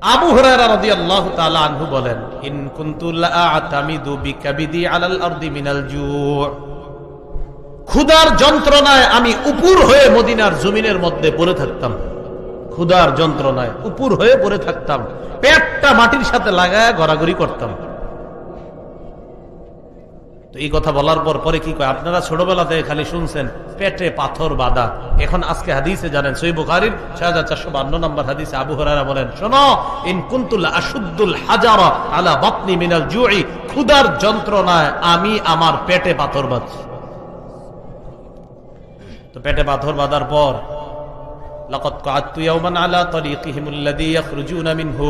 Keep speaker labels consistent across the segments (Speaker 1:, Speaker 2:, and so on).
Speaker 1: আবু বলেন মিনাল ক্ষুধার যন্ত্রণায় আমি উপুর হয়ে মদিনার জমিনের মধ্যে পড়ে থাকতাম। ক্ষুধার যন্ত্রণায় উপুর হয়ে পড়ে থাকতাম। পেটটা মাটির সাথে লাগায় গড়াগড়ি করতাম। তো এই কথা বলার পর পরে কি কয়, আপনারা ছোটবেলাতে খালি শুনছেন, পেটে পাথর বাঁধা। এখন আজকে হাদিসে জানেন, সই বুখারির ছয় হাজার চারশো বান্ন নম্বর হাদিসে আবু হরারা বলেন, শোনো, ইন কুন্তুল আশুদ্দুল হাজারা আলা বাতনি মিনাল জুই, ক্ষুধার যন্ত্রণায় আমি আমার পেটে পাথর বাঁধছি। তো পেটে পাথর বাঁধার পর কাআতু ইয়াওমান আলা তরিকিহিম আল্লাযী ইয়াখরুজুনা মিনহু।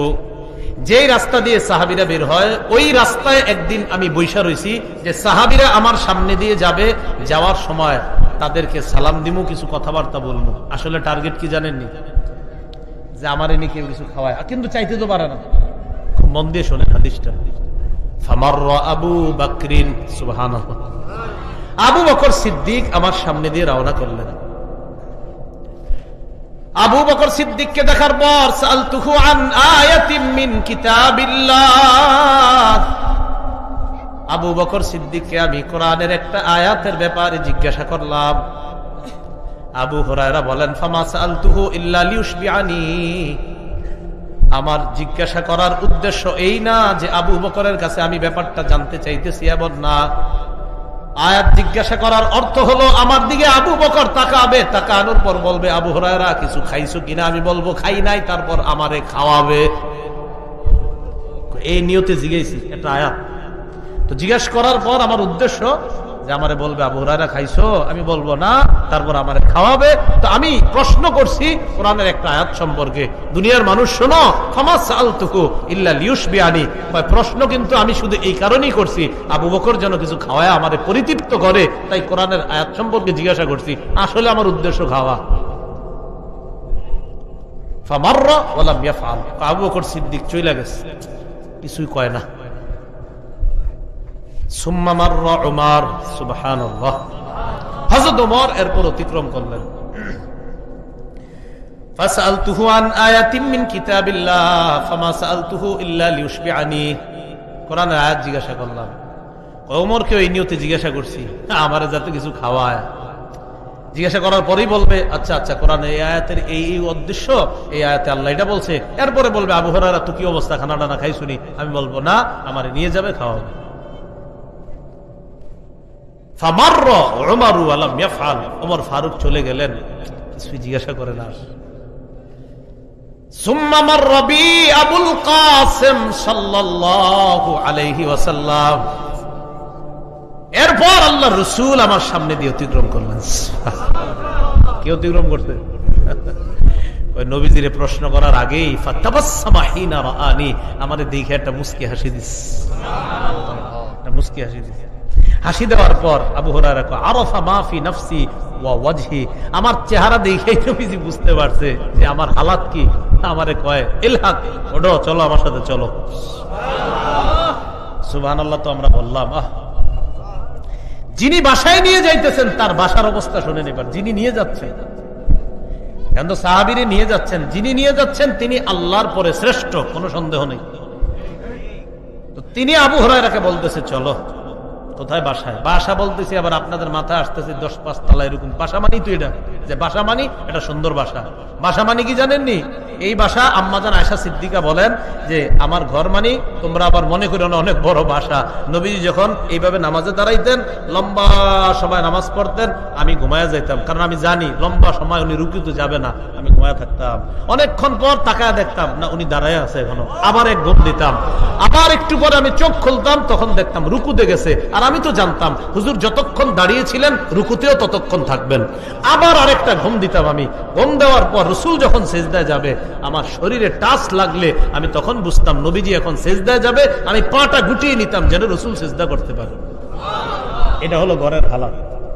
Speaker 1: যেই রাস্তা দিয়ে সাহাবীরা বের হয়, ওই রাস্তায় একদিন আমি বৈশা রইছি যে সাহাবীরা আমার সামনে দিয়ে যাবে, যাওয়ার সময় তাদেরকে সালাম দিমু, কিছু কথাবার্তা বলব আসলে টার্গেট কি জানেননি? যে আমার এনে কেউ কিছু খাওয়ায়। কিন্তু চাইতে তো পারে না। খুব মন দিয়ে শোনে হাদিসটা। আবু বাকরিন আবু বকর সিদ্দিক আমার সামনে দিয়ে রওনা করলেন। আবু বকর সিদ্দিককে দেখার পর সালতুহু আন আয়াতিম মিন কিতাবিল্লাহ। আবু বকর সিদ্দিককে আমি কোরআনের একটা আয়াতের ব্যাপারে জিজ্ঞাসা করলাম। আবু হুরায়রা বলেন, ফামা সালতুহু ইল্লা লিউশবিআনি। আমার জিজ্ঞাসা করার উদ্দেশ্য এই না যে আবু বকরের কাছে আমি ব্যাপারটা জানতে চাইতেছি এমন না। আয়াত জিজ্ঞাসা করার অর্থ হলো, আমার দিকে আবু বকর তাকাবে, তাকানোর পর বলবে, আবু হরায়রা, কিছু খাইছো কিনা? আমি বলব, খাই নাই, তারপর আমারে খাওয়াবে। এই নিয়তে জিজ্ঞেসি এটা আয়াত। তো জিজ্ঞেস করার পর আমার উদ্দেশ্য যে আমারে বলবে, আবু হরায়রা, খাইছো? আমি বলব, না। তারপর আমারে খাওয়াবে। তো আমি প্রশ্ন করছি, কোরআনের একটা আয়াত সম্পর্কে। দুনিয়ার মানুষ, শোনো ফমাস আলতুকু ইল্লা লিউস বিয়ানি প্রশ্ন কিন্তু আমি শুধু এই কারণেই করছি। আবু বকর যেন কিছু খাওয়ায় আমাদের পরিতৃপ্ত করে। তাই কোরআনের আয়াত সম্পর্কে জিজ্ঞাসা করছি, আসলে আমার উদ্দেশ্য খাওয়া? ফামাররা ওয়ালাম ইয়াফআল। আবু বকর সিদ্দিক চইলা গেছে। কিছুই কয় না। ওমর জিজ্ঞাসা নিয়তে জিজ্ঞাসা করছি? আমারে যাতে কিছু খাওয়ায়। জিজ্ঞাসা করার পরেই বলবে আচ্ছা আচ্ছা কোরআন এই আয়াতের এই উদ্দেশ্য, এই আয়াতে আল্লাহ এটা বলছে। এরপরে বলবে, আবু হরারা তো কি অবস্থা? খানা টানা খাই শুনি আমি বলব, না, আমার নিয়ে যাবে, খাওয়াবে। ওমর ফারুক চলে গেলেন। জিজ্ঞাসা করে না। এরপর আল্লাহ রসুল আমার সামনে দিয়ে অতিক্রম করলেন। কে অতিক্রম করতে ওই নবীজিরে প্রশ্ন করার আগেই আমাদের দেখে একটা মুস্কি হাসি দিস। মুস্কি হাসি দিস। হাসি দেওয়ার পর আবু হরারা আরফা মাফি নফসি ওয়াজহি। আমার চেহারা দেখেই নবীজি বুঝতে পারছে যে আমার হালাত কি। আমারে কয় চলো আমার সাথে, চলো। সুবহান আল্লাহ তো আমরা বললাম, আহ! যিনি বাসায় নিয়ে যাইতেছেন, তার বাসার অবস্থা শুনে নেবার যিনি নিয়ে যাচ্ছেন। কেন সাহাবিরে নিয়ে যাচ্ছেন, যিনি নিয়ে যাচ্ছেন, তিনি আল্লাহর পরে শ্রেষ্ঠ, কোনো সন্দেহ নেই। তিনি আবু হরাইরাকে বলতেছে, চলো। কোথায় বাসায়? বাসা বলতেছি, আবার আপনাদের মাথায় আসতেছে দশ পাঁচ তালা এরকম। বাসা মানি তো এটা। যে বাসা মানি, এটা সুন্দর বাসা। বাসা মানি কি জানেননি? এই বাসা আম্মাজান আয়সা সিদ্দিকা বলেন যে, আমার ঘর মানি, তোমরা আবার মনে করো না, অনেক বড় বাসা। নবীজি যখন এইভাবে নামাজে দাঁড়াইতেন, লম্বা সময় নামাজ পড়তেন, আমি ঘুমায়া যাইতাম। কারণ আমি জানি, লম্বা সময় উনি রুকিত যাবে না, আমি ঘুমায়া থাকতাম। অনেকক্ষণ পর তাকায় দেখতাম, না, উনি দাঁড়ায় আছে এখনও। আবার এক ঘুম দিতাম। আবার একটু পরে আমি চোখ খুলতাম, তখন দেখতাম রুকুতে গেছে। আর আমি তো জানতাম, হুজুর যতক্ষণ দাঁড়িয়েছিলেন, রুকুতেও ততক্ষণ থাকবেন। আবার আরেকটা ঘুম দিতাম আমি। ঘুম দেওয়ার পর রসুল যখন সেজদায় যাবে, আমার শরীরে টাচ লাগলে আমি তখন বুঝতাম, নবীজি এখন সেজদায় যাবে, আমি পাটা গুটিয়ে নিতাম যেন রসুল সেজদা করতে পারে। এটা হলো ঘরের হালাত,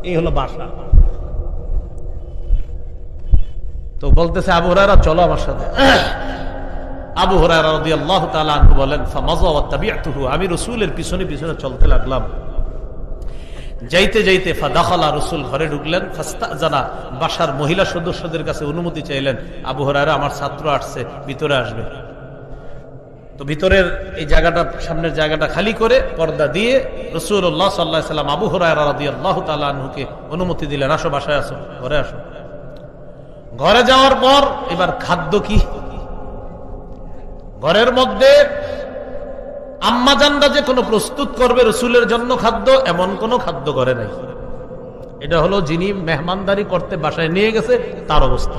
Speaker 1: এই হলো বাসা। তো বলতেছে, আবু হরারা চলো আমার সাথে। আবু হরারা বলেন আমি রাসূলের পিছনে পিছনে চলতে লাগলাম। যাইতে যাইতে ফাদাখালা রসুল ঘরে ঢুকলেন ফাস্তাজানা বাসার মহিলা সদস্যদের কাছে অনুমতি চাইলেন, আবু হরারা আমার ছাত্র আসছে, ভিতরে আসবে। তো ভিতরের এই জায়গাটা, সামনের জায়গাটা খালি করে পর্দা দিয়ে রসুল্লাহ সাল্লাহ সাল্লাম আবু রাদি আল্লাহ তালুকে অনুমতি দিলেন, আসো, বাসায় আসো, ঘরে আসো। ঘরে যাওয়ার পর, এবার খাদ্য কি? ঘরের মধ্যে আম্মাজানরা যে কোনো প্রস্তুত করবে রসুলের জন্য খাদ্য, এমন কোনো খাদ্য করে নাই। এটা হলো যিনি মেহমানদারি করতে বাসায় নিয়ে গেছে, তার অবস্থা।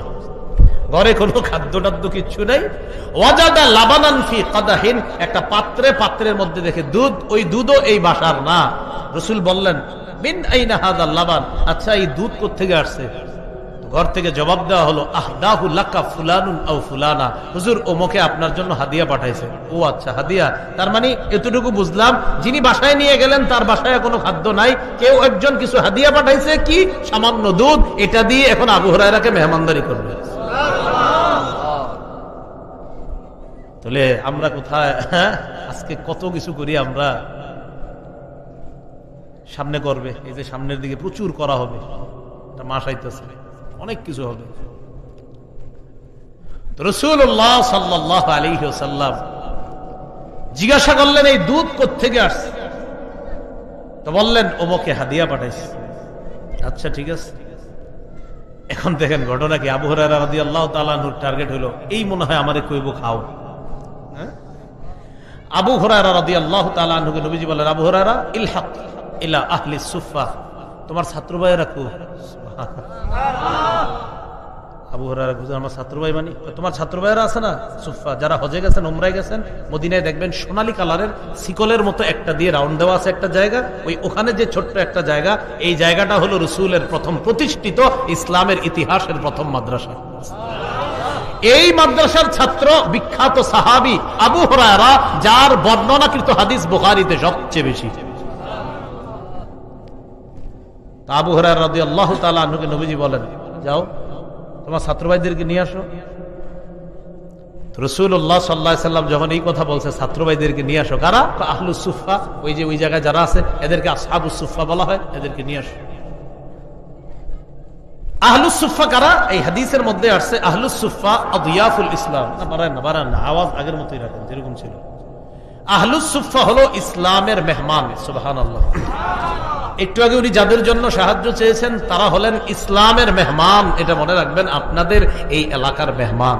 Speaker 1: ঘরে কোনো খাদ্য টাদ্য কিচ্ছু নাই। ওয়াজাদা লাবানান ফি একটা পাত্রে পাত্রের মধ্যে দেখে দুধ, ওই দুধও এই বাসার না। রসুল বললেন আইনা লাবান? আচ্ছা এই দুধ কোথেকে আসছে? ঘর থেকে জবাব দেওয়া হলো, আহদাহু লাকা ফুলানুন আও ফুলানা। হুজুর ওমকে আপনার জন্য হাদিয়া পাঠাইছে। ও আচ্ছা হাদিয়া। তার মানে এতটুকু বুঝলাম, যিনি বাসায় নিয়ে গেলেন, তার বাসায় কোনো খাদ্য নাই। কেউ একজন কিছু হাদিয়া পাঠাইছে কি? সামান্য দুধ। এটা দিয়ে এখন আবু হরাইরাকে মেহমানদারি করবে। তাহলে আমরা কোথায়? হ্যাঁ? আজকে কত কিছু করি আমরা? সামনে করবে। এই যে সামনের দিকে প্রচুর করা হবে। এটা অনেক কিছু হবে। রসুল্লাহ সাল্লাহ আলী সাল্লাম জিজ্ঞাসা করলেন, এই দুধ থেকে আসছে? তো বললেন, ওমকে হাদিয়া পাঠাইছে। আচ্ছা ঠিক আছে। এখন দেখেন ঘটনা কি? আবু রাদি আল্লাহ তালানুর টার্গেট হলো, এই মনে হয় আমারে কইব খাও। হ্যাঁ? আবু হরারা আবু সুফা তোমার ছাত্র ভাইয়েরা খুব আবু হরারা আমার ছাত্র ভাই মানে। তোমার ছাত্র ভাইয়েরা আছে না? সুফা যারা হজে গেছেন, উমরায় গেছেন, মদিনায় দেখবেন সোনালী কালারের শিকলের মতো একটা দিয়ে রাউন্ড দেওয়া আছে একটা জায়গা। ওই ওখানে যে ছোট্ট একটা জায়গা, এই জায়গাটা হলো রসুলের প্রথম প্রতিষ্ঠিত ইসলামের ইতিহাসের প্রথম মাদ্রাসা। এই মাদ্রাসার ছাত্র বিখ্যাত সাহাবি আবু হরারা যার বর্ণনাকৃত হাদিস বুখারিতে সবচেয়ে বেশি। আবু হরার রাদি আল্লাহ তালুকে নবীজি বলেন, যাও তোমার ছাত্র ভাইদেরকে নিয়ে আসো। রসুল্লাহ সাল্লাহ সাল্লাম যখন এই কথা বলছে ছাত্র ভাইদেরকে নিয়ে আসো। কারা? আহলুস সুফা ওই যে, ওই জায়গায় যারা আছে, এদেরকে আসাবুস সুফা বলা হয়, এদেরকে নিয়ে আসো। আহলুসুফা কারা? এই হাদিসের মধ্যে আসছে, আহলুস সুফা আদিয়াফুল ইসলাম। না, বাড়ায় না বাড়ায় না, আওয়াজ আগের মতোই রাখেন, যেরকম ছিল। আহলুস সুফা হলো ইসলামের মেহমান সুবাহান আল্লাহ একটু আগে উনি যাদের জন্য সাহায্য চেয়েছেন, তারা হলেন ইসলামের মেহমান। এটা মনে রাখবেন, আপনাদের এই এলাকার মেহমান।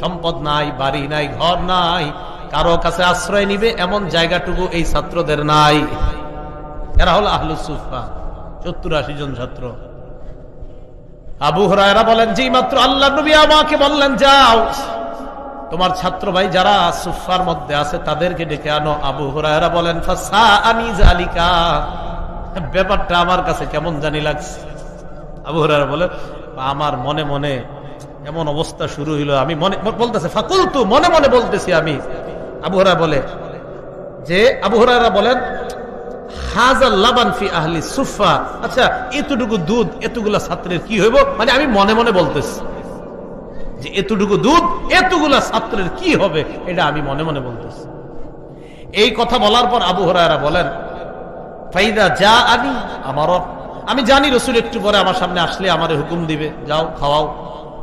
Speaker 1: সম্পদ নাই, বাড়ি নাই, ঘর নাই, কারও কাছে আশ্রয় নিবে এমন জায়গাটুকু এই ছাত্রদের নাই। এরা হলো আহলুসুফা সত্তর আশি জন ছাত্র। আবু হরায়রা বলেন যে মাত্র আল্লাহ নবী আমাকে বললেন, যাও। তোমার ছাত্র ভাই যারা সুফার মধ্যে আছে, তাদেরকে ডেকে আনো। আবু হরায়রা বলেন আনি জালিকা ব্যাপারটা আমার কাছে কেমন জানি লাগছে। আবু হরায়রা বলে, আমার মনে মনে এমন অবস্থা শুরু হইল। আমি মনে, বলতেছে ফাকুল তু মনে মনে বলতেছি আমি। আবু হরা বলে, যে, আবু হরারা বলেন হাজার লাবান ফি আহলি সুফা আচ্ছা এতটুকু দুধ, এতগুলা ছাত্রের কি হইব? মানে আমি মনে মনে বলতেছি যে এতটুকু দুধ, এতগুলা ছাত্রের কি হবে এটা আমি মনে মনে বলতেছি। এই কথা বলার পর আবু হরায়রা বলেন, ফাইদা যা আনি আমারও আমি জানি রসুল একটু পরে আমার সামনে আসলে আমার হুকুম দিবে, যাও, খাওয়াও।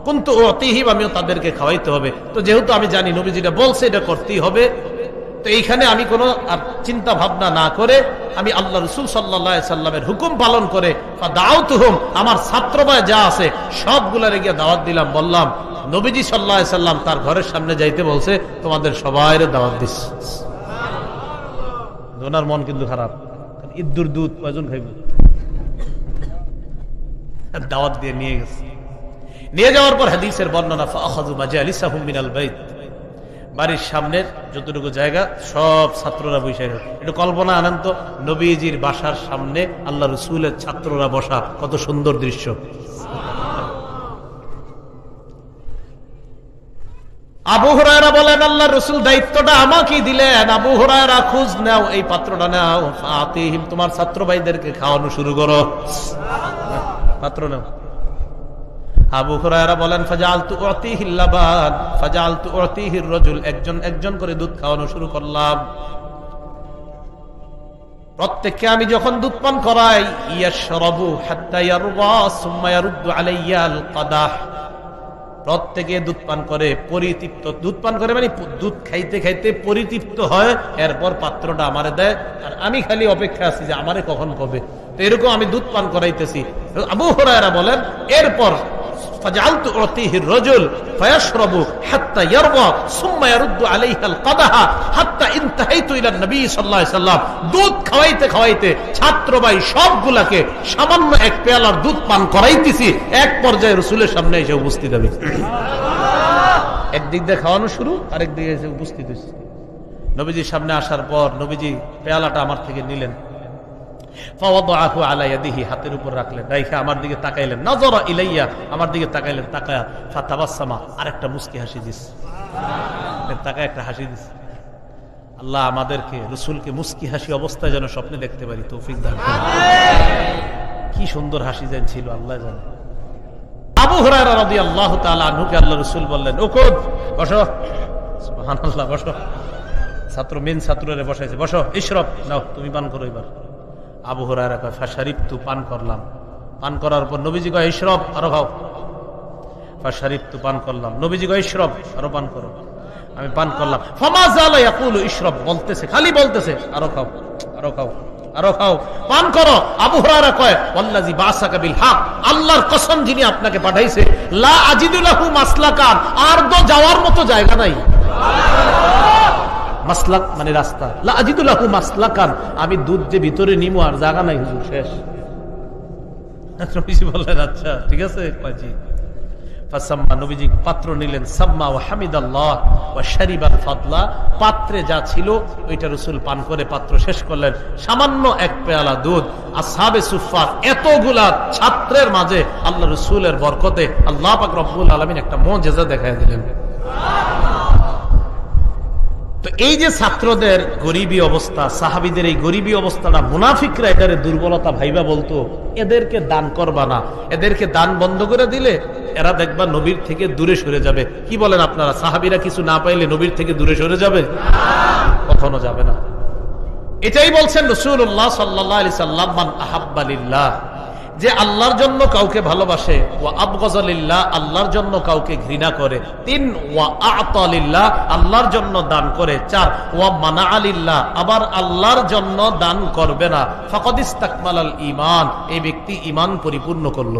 Speaker 1: কিন্তু অতিহিব আমিও তাদেরকে খাওয়াইতে হবে। তো যেহেতু আমি জানি নবী যেটা বলছে এটা করতেই হবে তো এইখানে আমি কোনো চিন্তা ভাবনা না করে আমি আল্লাহ রসুল সাল্লা সাল্লামের হুকুম পালন করে দাও তুহম আমার ছাত্র যা আছে, সবগুলার গিয়ে দাওয়াত দিলাম, বললাম, নবীজি সাল্লাহ সাল্লাম তার ঘরের সামনে যাইতে বলছে, তোমাদের সবাই দাওয়াত দিস ওনার মন কিন্তু খারাপ। ইদ্দুর দুধ কয়জন খাইব? দাওয়াত দিয়ে নিয়ে গেছে। নিয়ে যাওয়ার পর হাদিসের বর্ণনা মিনাল বাইত। বাড়ির সামনের যতটুকু জায়গা, সব ছাত্ররা বসে একটু কল্পনা আনন্দ নবীজির বাসার সামনে আল্লাহ রসুলের ছাত্ররা বসা, কত সুন্দর দৃশ্য। আবু হরায়রা বলেন, আল্লাহ রসুল দায়িত্বটা আমাকেই দিলেন। আবু খুঁজ নাও, এই পাত্রটা নাও। ফাতিহিম, তোমার ছাত্র ভাইদেরকে খাওয়ানো শুরু করো। পাত্র নাও। আবু হুরায়রা বলেন ফাজাল তু অতিহিল লাবান ফাজাল তু অতিহির রজুল। একজন একজন করে দুধ খাওয়ানো শুরু করলাম। প্রত্যেককে আমি যখন দুধ পান করাই, ইয়াশরাবু হাত্তা ইয়ারবা সুম্মা ইয়ারুদ্দু আলাইয়াল কাদাহ প্রত্যেকে দুধ পান করে পরিতৃপ্ত। দুধ পান করে মানে দুধ খাইতে খাইতে পরিতৃপ্ত হয়, এরপর পাত্রটা আমারে দেয়। আর আমি খালি অপেক্ষা আছি যে আমারে কখন কবে। তো এরকম আমি দুধ পান করাইতেছি। আবু হরায়রা বলেন, এরপর فجعلت أعطيه الرجل فيشرب حتى يرضى ثم يرد عليه القدح حتى انتهيت إلى النبي صلى الله عليه وسلم দুধ খাওয়াইতে খাওয়াইতে ছাত্র ভাই সবগুলাকে সামান্য এক পেয়ালার দুধ পান করাইতেছি এক পর্যায়ে রসুলের সামনে এসে উপস্থিত আমি একদিক দিয়ে খাওয়ানো শুরু আরেক দিকে এসে উপস্থিত হয়েছে নবীজির সামনে আসার পর নবীজি পেয়ালাটা আমার থেকে নিলেন হাতের উপর রাখলেন আমার দিকে তাকাইলেন ইলাইয়া, আমার দিকে তাকাইলেন হাসি দিস। তাকায় একটা হাসি দিস। আল্লাহ আমাদেরকে, রসুলকে হাসি অবস্থায় যেন স্বপ্নে দেখতে পারি, তৌফিক দান কি সুন্দর হাসি যেন ছিল, আল্লাহ জানে। আবু তাআলা আনহুকে আল্লাহ রাসূল বললেন ওকুদ বসো। বসো। ছাত্র, মেন ছাত্ররে বসাইছে, বসো ইশরব নাও, তুমি পান করো এবার। আবু হুরায়রা কয় ফাশারিব তু, পান করলাম। পান করার পর নবীজি কয়, ইশরব, আরও খাও। ফাশারিব তু, পান করলাম। নবীজি কয়, ইশরব, আরও পান করো। আমি পান করলাম। জালা বলতেছে, খালি বলতেছে, আরও খাও আরও খাও আরও খাও। পান করো। আবু হুরায়রা কয়, ওয়াল্লাযী বাসাকা বিল আল্লাহর কসম যিনি আপনাকে পাঠাইছে, লা আজিদুলাহু মাসলাকান, আর তো যাওয়ার মতো জায়গা নাই। মাসলাক মানে রাস্তা। লা আজিদুলাহু মাসলাকান। আমি দুধ যে ভিতরে নিমু আর জায়গা নাই, হুজুর, শেষ। বললেন আচ্ছা ঠিক আছে পাত্র নিলেন, সাম্মা ও পাত্রে যা ছিল, ওইটা রসুল পান করে পাত্র শেষ করলেন। সামান্য এক পেয়ালা দুধ। আসহাবে সুফার এতগুলা ছাত্রের মাঝে আল্লাহ রসুলের বরকতে আল্লাহ পাক রব্বুল আলমিন একটা মজেজা দেখাই দিলেন। এই যে ছাত্রদের গরিবী অবস্থা, সাহাবিদের এই গরিবী অবস্থাটা, মুনাফিকরা এটারে দুর্বলতা ভাইবা বলতো, এদেরকে দান করবা না। এদেরকে দান বন্ধ করে দিলে এরা দেখবা নবীর থেকে দূরে সরে যাবে। কি বলেন আপনারা? সাহাবিরা কিছু না পাইলে নবীর থেকে দূরে সরে যাবে? কখনো যাবে না। এটাই বলছেন রসুল্লাহ সাল্লাহ সাল্লাম আহাব্বালিল্লাহ যে আল্লাহর জন্য কাউকে ভালোবাসে আল্লাহর জন্য কাউকে ঘৃণা করে। তিন, ওয়া আল্লাহর জন্য দান করে। চার, ওয়া মানা আলিল্লাহ আবার আল্লাহর জন্য দান করবে না। ফকদিস্তাকমাল ইমান এই ব্যক্তি ইমান পরিপূর্ণ করল।